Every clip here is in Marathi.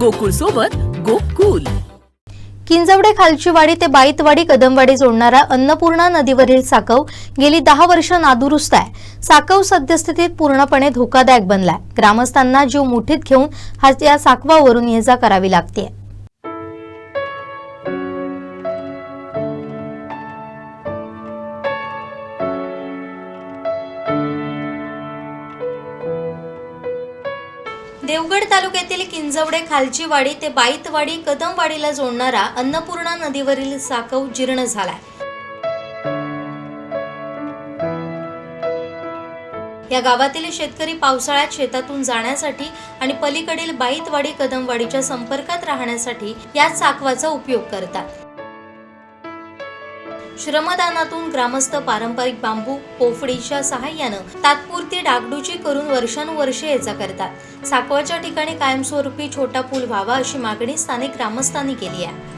गोकुळ सोबत गोकुल. किंजवडे खालचीवाडी ते बाईतवाडी कदमवाडी जोडणारा अन्नपूर्णा नदीवरील साकव गेली दहा वर्ष नादुरुस्त आहे. साकव सद्यस्थितीत पूर्णपणे धोकादायक बनलाय. ग्रामस्थांना जीव मुठीत घेऊन हा या साकवावरून ये जा करावी लागते देवगड तालुक्यातील किंजवडे खालची वाडी ते बाईतवाडी कदमवाडीला जोडणारा अन्नपूर्णा नदीवरील साकव जीर्ण झालाय. या गावातील शेतकरी पावसाळ्यात शेतातून जाण्यासाठी आणि पलीकडील बाईतवाडी कदमवाडीच्या संपर्कात राहण्यासाठी या साकवाचा उपयोग करतात. श्रमदानातून ग्रामस्थ पारंपरिक बांबू पोफडीच्या सहाय्यानं तात्पुरती डागडुजी करून वर्षानुवर्षे याचा करतात. साकवाच्या ठिकाणी कायमस्वरूपी छोटा पूल व्हावा अशी मागणी स्थानिक ग्रामस्थांनी केली आहे.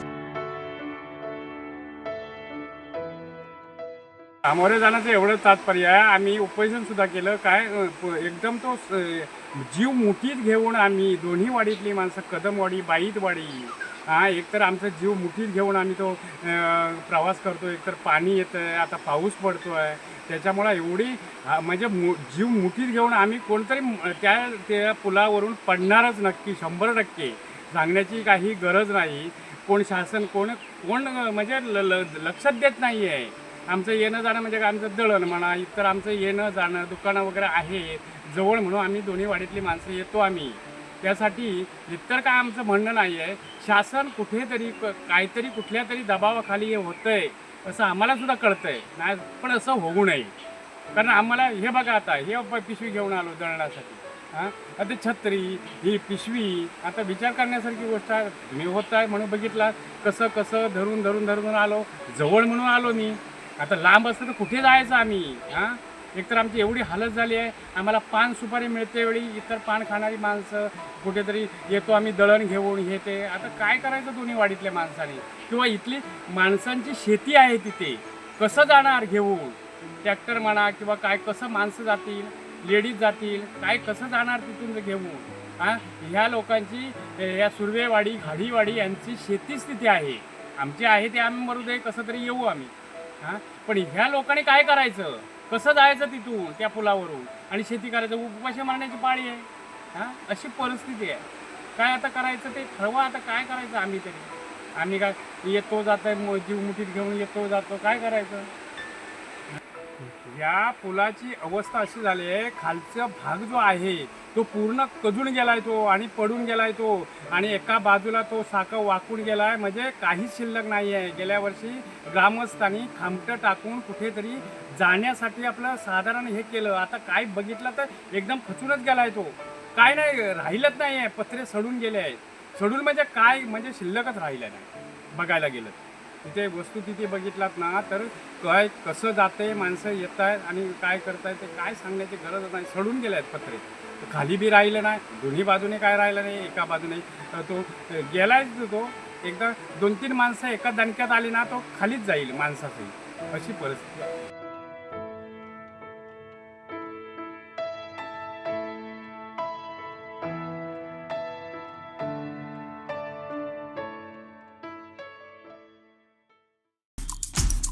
सामोरे जाण्याचं एवढं तात्पर्य आहे. आम्ही उपोषण सुद्धा केलं. काय एकदम तो जीव मुठीत घेऊन आम्ही दोन्ही वाडीतली माणसं कदमवाडी बाईतवाडी हा एकतर आमचा जीव मुठीत घेऊन आम्ही तो प्रवास करतो. एकतर पाणी येतं आहे आता पाऊस पडतो आहे त्याच्यामुळं एवढी हा, म्हणजे मु जीव मुठीत घेऊन आम्ही कोणतरी त्या त्या पुलावरून पडणारच नक्की शंभर टक्के. सांगण्याची काही गरज नाही. कोण शासन कोण कोण म्हणजे ल ल लक्षात देत नाही आहे आमचं येणं जाणं म्हणजे काय? आमचं दळण म्हणा इतर आमचं येणं जाणं दुकानं वगैरे आहे जवळ म्हणून आम्ही दोन्ही वाडीतली माणसं येतो आम्ही. त्यासाठी इतर काय आमचं म्हणणं नाही आहे. शासन कुठेतरी क- काहीतरी कुठल्या तरी दबावाखाली हे होतं आहे असं आम्हाला सुद्धा कळतं आहे नाही पण असं होऊ नये. कारण आम्हाला हे बघा आता हे प- पिशवी घेऊन आलो दळणासाठी. हां? आता छत्री ही पिशवी आता विचार करण्यासारखी गोष्ट आहे. मी होत आहे म्हणून बघितला कसं कसं धरून धरून धरून आलो. जवळ म्हणून आलो मी. आता लांब असतं तर कुठे जायचं आम्ही? हां? एकतर आमची एवढी हालत झाली आहे आम्हाला पान सुपारी मिळते वेळी इतर पान खाणारी माणसं कुठेतरी येतो आम्ही दळण घेऊन हे ते. आता काय करायचं दोन्ही वाडीतल्या माणसाने? किंवा इथली माणसांची शेती आहे तिथे कसं जाणार घेऊन? ट्रॅक्टर म्हणा किंवा काय कसं माणसं जातील लेडीज जातील काय कसं जाणार तिथून घेऊन? हां ह्या लोकांची या सुर्वेवाडी घाडीवाडी यांची शेती स्थिती आहे. आमची आहे ते आम्ही मरू दे कसं तरी येऊ आम्ही. हां पण ह्या लोकांनी काय करायचं? कसं जायचं तिथून त्या पुलावरून? आणि शेती करायचं उपाशी मारण्याची पाळी आहे. हां? अशी परिस्थिती आहे. काय आता करायचं ते ठरवा आता काय करायचं आम्ही तरी? आम्ही काय येतो जातो मो- जीव मुठीत घेऊन येतो जातो काय करायचं? या पुलाची अवस्था अशी झाली आहे खालचा भाग जो आहे तो पूर्ण कजून गेलाय तो आणि पडून गेलाय तो. आणि एका बाजूला तो साखा वाकून गेलाय म्हणजे काहीच शिल्लक नाही आहे गेल्या वर्षी ग्रामस्थांनी खामटं टाकून कुठेतरी जाण्यासाठी आपलं साधारण हे केलं. आता काय बघितलं तर एकदम खचूनच गेलाय तो. काय नाही राहिलंच नाही आहे पत्रे सडून गेले आहेत. सडून म्हणजे काय? म्हणजे शिल्लकच राहिलं नाही बघायला गेलं तिथे वस्तू तिथे बघितलात ना तर काय कसं जाते माणसं येत आहेत आणि काय करतायत ते काय सांगण्याची गरज नाही. सडून गेले आहेत पत्रे खाली बी राहिलं नाही दोन्ही बाजूने काय राहिलं नाही एका बाजूने. तो गेलायच तो एकदा दोन तीन माणसं एका दणक्यात आली ना तो खालीच जाईल माणसाची अशी परिस्थिती